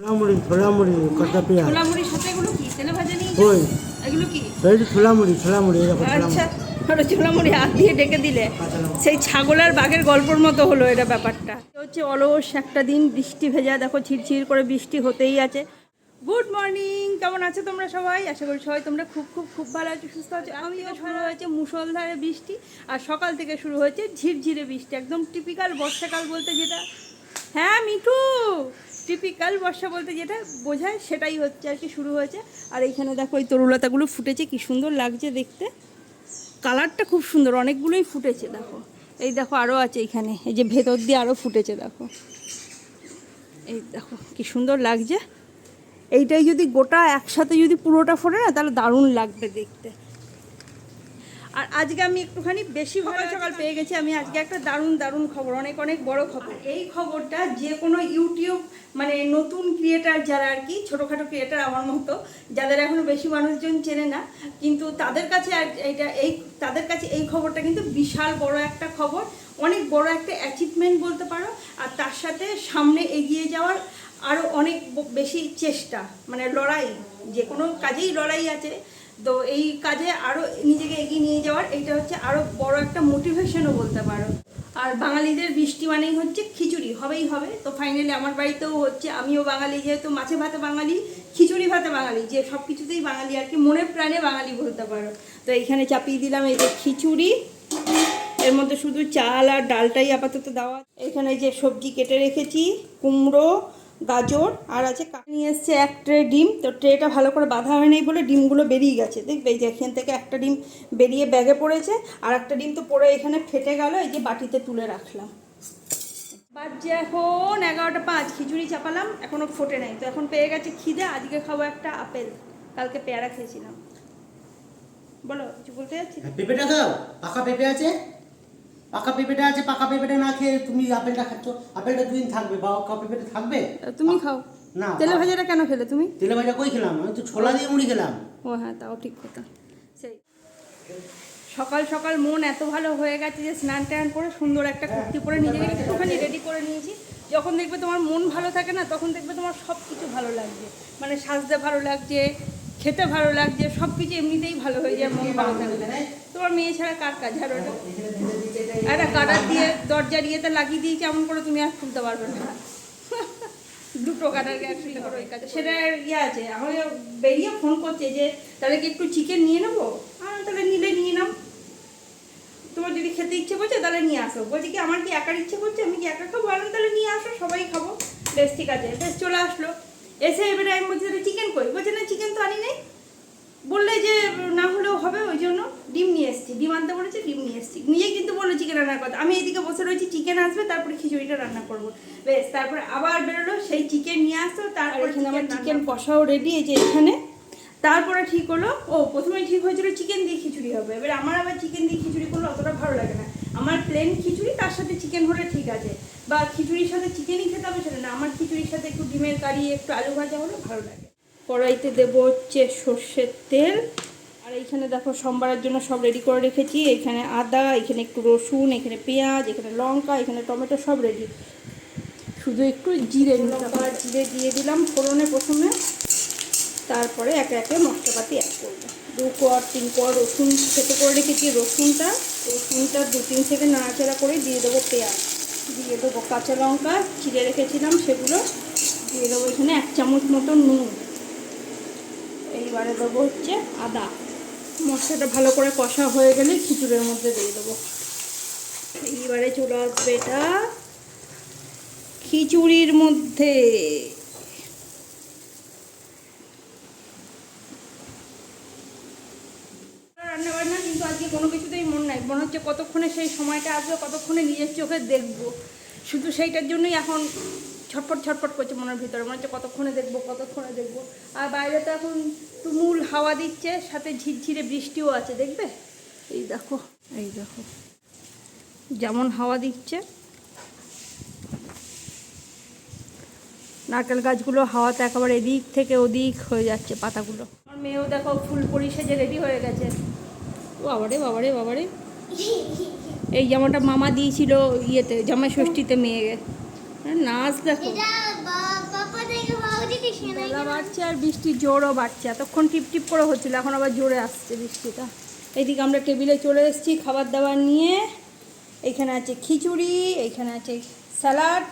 ছোলা মুড়ি ছোলা মুড়ি পেঁয়াজ সাথে এগুলো কি? তেলে ভাজা নিয়ে ওই। এগুলো কি? এই যে ছোলা মুড়ি এরকম আচ্ছা ওটা ছোলা হাত দিয়ে ডেকে দিলে। সেই ছাগল আর বাঘের গল্পর মতো হলো এটা ব্যাপারটা। হচ্ছে অলস একটা দিন বৃষ্টি ভেজা দেখো ঝিরঝির করে বৃষ্টি হতেই আছে। গুড মর্নিং কেমন আছো তোমরা সবাই? আশা করি সবাই তোমরা খুব খুব খুব ভালো আছো সুস্থ আছো। আমিও শুরু হয়েছে মুষলধারে বৃষ্টি আর সকাল থেকে শুরু হয়েছে ঝিরঝিরে বৃষ্টি একদম টিপিক্যাল বর্ষাকাল বলতে যেটা। হ্যাঁ মিঠু? টিপিক্যাল বর্ষা বলতে যেটা বোঝায় সেটাই হচ্ছে আর কি শুরু হয়েছে। আর এইখানে দেখো এই তরুলতাগুলো ফুটেছে, কি সুন্দর লাগছে দেখতে। কালারটা খুব সুন্দর, অনেকগুলোই ফুটেছে, দেখো। এই দেখো আরও আছে এইখানে, এই যে ভেতর দিয়ে আরও ফুটেছে, দেখো। এই দেখো, কি সুন্দর লাগছে। এইটাই যদি গোটা একসাথে যদি পুরোটা ফোটে না, তাহলে দারুণ লাগবে দেখতে। আর আজকে আমি একটুখানি বেশি সকাল সকাল পেয়ে গেছি আমি আজকে একটা দারুণ দারুণ খবর অনেক অনেক বড় খবর। এই খবরটা যে কোনো ইউটিউব মানে নতুন ক্রিয়েটার যারা আর কি ছোটোখাটো ক্রিয়েটার আমার মতো যাদের এখনও বেশি মানুষজন চেনে না কিন্তু তাদের কাছে আর এটা এই তাদের কাছে এই খবরটা কিন্তু বিশাল বড় একটা খবর অনেক বড় একটা অ্যাচিভমেন্ট বলতে পারো আর তার সাথে সামনে এগিয়ে যাওয়ার আরও অনেক বেশি চেষ্টা মানে লড়াই যে কোনো কাজেই লড়াই আছে তো এই কাজে আরও নিজেকে এগিয়ে নিয়ে যাওয়ার এইটা হচ্ছে আরও বড় একটা মোটিভেশনও বলতে পারো। আর বাঙালিদের বৃষ্টি মানেই হচ্ছে খিচুড়ি, হবেই হবে। তো ফাইনালি আমার বাড়িতেও হচ্ছে, আমিও বাঙালি, যেহেতু মাছে ভাতে বাঙালি, খিচুড়ি ভাতে বাঙালি, যে সব কিছুতেই বাঙালি আর কি মনে প্রাণে বাঙালি বলতে পারো। তো এইখানে চাপিয়ে দিলাম এই যে খিচুড়ি, এর মধ্যে শুধু চাল আর ডালটাই আপাতত দেওয়া এখানে যে সবজি কেটে রেখেছি, কুমড়ো গাজর আর আছে নিয়ে এসছে এক ট্রে ডিম। তো ট্রেটা ভালো করে বাঁধা হয় নাই বলে ডিমগুলো বেরিয়ে গেছে। দেখবে এই যে এখান থেকে একটা ডিম বেরিয়ে ব্যাগে পড়েছে আর একটা ডিম তো পড়ে এখানে ফেটে গেল এই যে বাটিতে তুলে রাখলাম। বাজছে এখন এগারোটা পাঁচ খিচুড়ি চাপালাম এখনও ফোটে নাই। তো এখন পেয়ে গেছে খিদে আজকে খাব একটা আপেল। কালকে পেয়ারা খেয়েছিলাম। বলো কিছু বলতে যাচ্ছি? হ্যাঁ, পেঁপেটা খাও পাকা পেঁপে আছে? পাকা পেঁপেটা আছে পাকা পেঁপেটা না খেয়ে তুমি আপেলটা খাচ্ছ। আপেলটা দুদিন থাকবে বা পাকা পেঁপেটা থাকবে? তুমি খাও। না তেলে ভাজাটা কেন খেলে তুমি? তেলে ভাজা কই খেলাম? আমি তো ছোলা দিয়ে মুড়ি খেলাম। ও হ্যাঁ তাও ঠিক কথা। সেই সকাল সকাল মন এত ভালো হয়ে গেছে যে স্নান টান করে সুন্দর একটা কুর্তি পরে নিজেকে একটুখানি রেডি করে নিয়েছি। যখন দেখবে তোমার মন ভালো থাকে না তখন দেখবে তোমার সব কিছু ভালো লাগছে। মানে সাজতে ভালো লাগছে খেতে ভালো লাগছে সব কিছু এমনিতেই ভালো হয়ে যায় মন ভালো থাকলে তোমার মেয়ে ছাড়া কার কাজ? আর ওটা একটা কাটার দিয়ে দরজার ইয়েতে লাগিয়ে দিয়েছি, এমন করে তুমি আর খুলতে পারবে না। দুটো কাটার একসাথে করো, এই কাজে সেটা ইয়ে আছে আমাকে বেরিয়ে ফোন করছে যে তাহলে কি একটু চিকেন নিয়ে নেব? আর তাহলে নিলে নিয়ে নাও। তোমার যদি খেতে ইচ্ছে করছে, তাহলে নিয়ে আসো। বলছি কি, আমার কি একার ইচ্ছে করছে? আমি কি একা খাব? আর তাহলে নিয়ে আসো, সবাই খাব। বেশ, ঠিক আছে। বেশ, চলে আসলো। এসে এবারে আমি বলছি, তাহলে চিকেন কই? বলছে, না চিকেন তো আনি নাই। বললে যে না হলেও হবে ওই জন্য ডিম নিয়ে এসেছি। ডিম আনতে বলেছে ডিম নিয়ে এসেছি। নিয়ে কিন্তু বলল চিকেন রান্নার কথা। আমি এদিকে বসে রয়েছি চিকেন আসবে তারপরে খিচুড়িটা রান্না করব। বেশ তারপরে আবার বেরোলো সেই চিকেন নিয়ে আসতো তারপরে আমার চিকেন কষাও রেডি এই যে এখানে। তারপরে ঠিক হলো ও প্রথমে ঠিক হয়েছিল চিকেন দিয়ে খিচুড়ি হবে। এবার আমার আবার চিকেন দিয়ে খিচুড়ি করলে অতটা ভালো লাগে না। আমার প্লেন খিচুড়ি তার সাথে চিকেন হলে ঠিক আছে। বা খিচুড়ির সাথে চিকেনই খেতে হবে সেটা না। আমার খিচুড়ির সাথে একটু ডিমের কারি একটু আলু ভাজা হলে ভালো লাগে। কড়াইতে দেবো হচ্ছে সর্ষের তেল। আর এইখানে দেখো সোমবারের জন্য সব রেডি করে রেখেছি। এখানে আদা এখানে একটু রসুন এখানে পেঁয়াজ এখানে লঙ্কা এখানে টমেটো সব রেডি শুধু একটু জিরে লঙ্কা জিরে দিয়ে দিলাম ফোড়নে প্রথমে। তারপরে একে একে মশলাপাতি অ্যাড করব। দু কোয়ার তিন কোয়ার রসুন খেতে করে রেখেছি রসুনটা। রসুনটা দু তিন থেকে নাড়াচাড়া করে দিয়ে দেবো পেঁয়াজ। দিয়ে দেবো কাঁচা লঙ্কা। চিড়ে রেখেছিলাম সেগুলো। দিয়ে দেবো এখানে এক চামচ মতো নুন। এইবারে দেবো হচ্ছে আদা। মশলাটা ভালো করে কষা হয়ে গেলে খিচুড়ির মধ্যে দিয়ে দেবো। এইবারে চলে আসবে এটা খিচুড়ির মধ্যে। রান্না বান্না কিন্তু আজকে কোনো কিছুতেই মন নাই। মনে হচ্ছে কতক্ষণে সেই সময়টা আসবে কতক্ষণে নিজের চোখে দেখব। শুধু সেইটার জন্যই এখন ছটফট ছটফট করছে মনের ভিতরে। মনে হচ্ছে কতক্ষণে দেখব কতক্ষণে দেখব। আর বাইরে তো এখন তুমুল হাওয়া দিচ্ছে, সাথে ঝিরঝিরে বৃষ্টিও আছে, দেখবে? এই দেখো এই দেখো। যেমন হাওয়া দিচ্ছে। নারকেল গাছগুলো হাওয়াতে একেবারে এদিক থেকে ওদিক হয়ে যাচ্ছে পাতাগুলো। আমার মেয়েও দেখো ফুল পরি সেজে রেডি হয়ে গেছে। বাবারে বাবারে বাবারে। এই জামাটা মামা দিয়েছিল ইয়েতে জামাই ষষ্ঠীতে মেয়ে। নাচ দেখো। বেলা বাড়ছে আর বৃষ্টির জোরও বাড়ছে। এতক্ষণ টিপ টিপ করে হচ্ছিল এখন আবার জোরে আসছে বৃষ্টিটা। এইদিকে আমরা টেবিলে চলে এসেছি খাবার দাবার নিয়ে। এখানে আছে খিচুড়ি এখানে আছে স্যালাড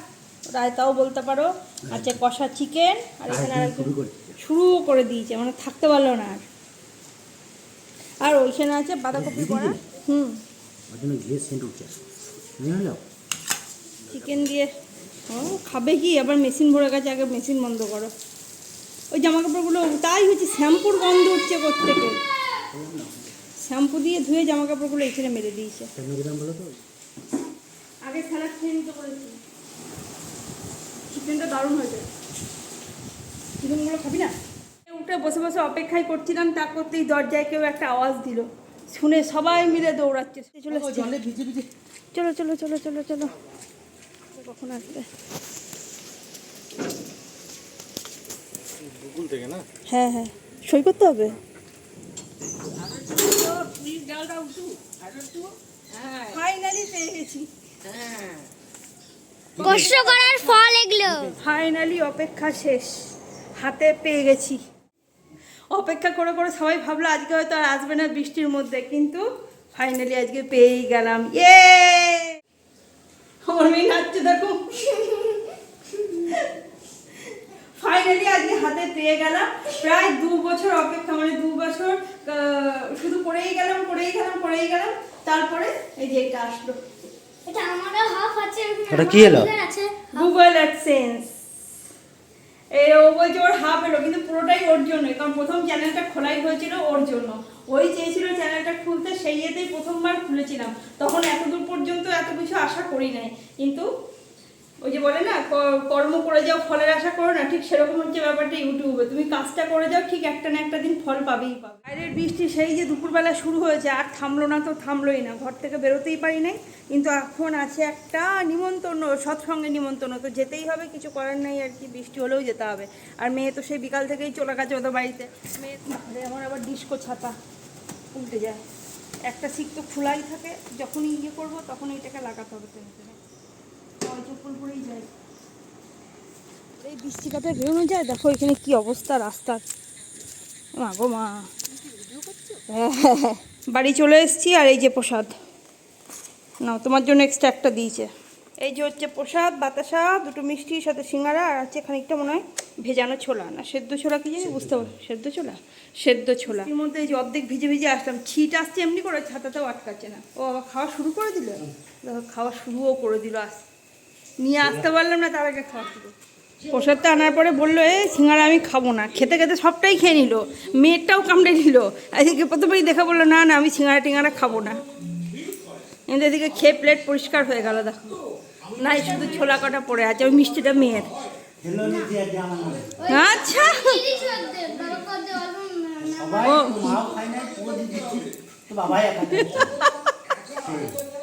রায়তাও বলতে পারো। আছে কষা চিকেন আর এখানে আর শুরু করে করে দিয়েছে মানে থাকতে পারল না আর। আর ওইখানে আছে বাঁধাকপি বড়া। হুম। চিকেন দিয়ে ও খাবে কি? আবার মেশিন ভরে গেছে আগে মেশিন বন্ধ করো। ওই জামা কাপড়গুলো তাই হচ্ছে শ্যাম্পুর গন্ধ উঠছে থেকে শ্যাম্পু দিয়ে ধুয়ে জামা কাপড়গুলো এখানে মেরে দিয়েছে। আগে স্যালাড খেয়ে নিতে করেছি চিকেনটা দারুণ হয়েছে। চিকেনগুলো খাবি না? উঠে বসে বসে অপেক্ষায় করছিলাম তা করতেই দরজায় কেউ একটা আওয়াজ দিল। শুনে সবাই মিলে দৌড়াচ্ছে। চলো চলো চলো চলো চলো। কখন আসবে? হ্যাঁ হ্যাঁ। সই করতে হবে? ফাইনালি পেয়ে গেছি। কষ্ট করার ফল এগুলো। ফাইনালি অপেক্ষা শেষ। হাতে পেয়ে গেছি। অপেক্ষা করে করে সবাই ভাবলো আজকে হয়তো আর আসবে না বৃষ্টির মধ্যে কিন্তু ফাইনালি আজকে পেয়েই গেলাম। ইয়ে আমার মেয়ে নাচছে দেখো ফাইনালি আজকে হাতে পেয়ে গেলাম প্রায় দু বছর অপেক্ষা মানে দু বছর শুধু করেই গেলাম করেই গেলাম করেই গেলাম তারপরে এই যে এটা আসলো। এটা আমারও হাফ আছে ওটা কি এলো? গুগল অ্যাডসেন্স এই ও বলছে ওর হাফ এলো কিন্তু পুরোটাই ওর জন্যই কারণ প্রথম চ্যানেলটা খোলাই হয়েছিল ওর জন্য। ওই চেয়েছিল চ্যানেলটা খুলতে সেই ইয়েতেই প্রথমবার খুলেছিলাম। তখন এতদূর পর্যন্ত এত কিছু আশা করি নাই কিন্তু ওই যে বলে না কর্ম করে যাও, ফলের আশা করো না, ঠিক সেরকম হচ্ছে ব্যাপারটা ইউটিউবে। তুমি কাজটা করে যাও, ঠিক একটা না একটা দিন ফল পাবেই পাবে। বাইরের বৃষ্টি সেই যে দুপুরবেলা শুরু হয়েছে, আর থামলো না তো থামলোই না। ঘর থেকে বেরোতেই পারি নাই, কিন্তু এখন আছে একটা নিমন্ত্রণ, সৎসঙ্গে নিমন্ত্রণ। তো যেতেই হবে, কিছু করার নেই আর কি, বৃষ্টি হলেও যেতে হবে। আর মেয়ে তো সেই বিকাল থেকেই চলে গেছে ওদের বাড়িতে। মেয়ে আমার আবার ডিস্কো ছাতা উল্টে যায়। একটা সিট তো খোলাই থাকে, যখনই ইয়ে করব তখন এইটাকে লাগাতে হবে। চপ্পল পরেই যায়। এই বৃষ্টিটাতে বেরোনো যায় দেখো এখানে কি অবস্থা রাস্তার। মা গো মা। বাড়ি চলে এসেছি আর এই যে প্রসাদ। না তোমার জন্য এক্সট্রা একটা দিয়েছে। এই যে হচ্ছে প্রসাদ বাতাসা দুটো মিষ্টির সাথে সিঙ্গারা আর আছে খানিকটা মনে হয় ভেজানো ছোলা। না সেদ্ধ ছোলা কি জানি? বুঝতে পারো সেদ্ধ ছোলা? সেদ্ধ ছোলা। এর মধ্যে এই যে অর্ধেক ভিজে ভিজে আসলাম ছিট আসছে এমনি করে ছাতাতেও আটকাচ্ছে না। ও আবার খাওয়া শুরু করে দিল? খাওয়া শুরুও করে দিল আস নিয়ে আসতে পারলাম না তার আগে খাওয়া প্রসাদটা আনার পরে বলল এ সিঙ্গারা আমি খাব না। খেতে খেতে সবটাই খেয়ে নিল। মেয়েরটাও কামড়ে নিল এদিকে প্রথমেই দেখা বলল না না আমি সিঙ্গারা টিঙ্গারা খাব না। কিন্তু এদিকে খেয়ে প্লেট পরিষ্কার হয়ে গেল দেখো। নাই শুধু ছোলা কটা পড়ে আছে ওই মিষ্টিটা মেয়ের। আচ্ছা। না- ও।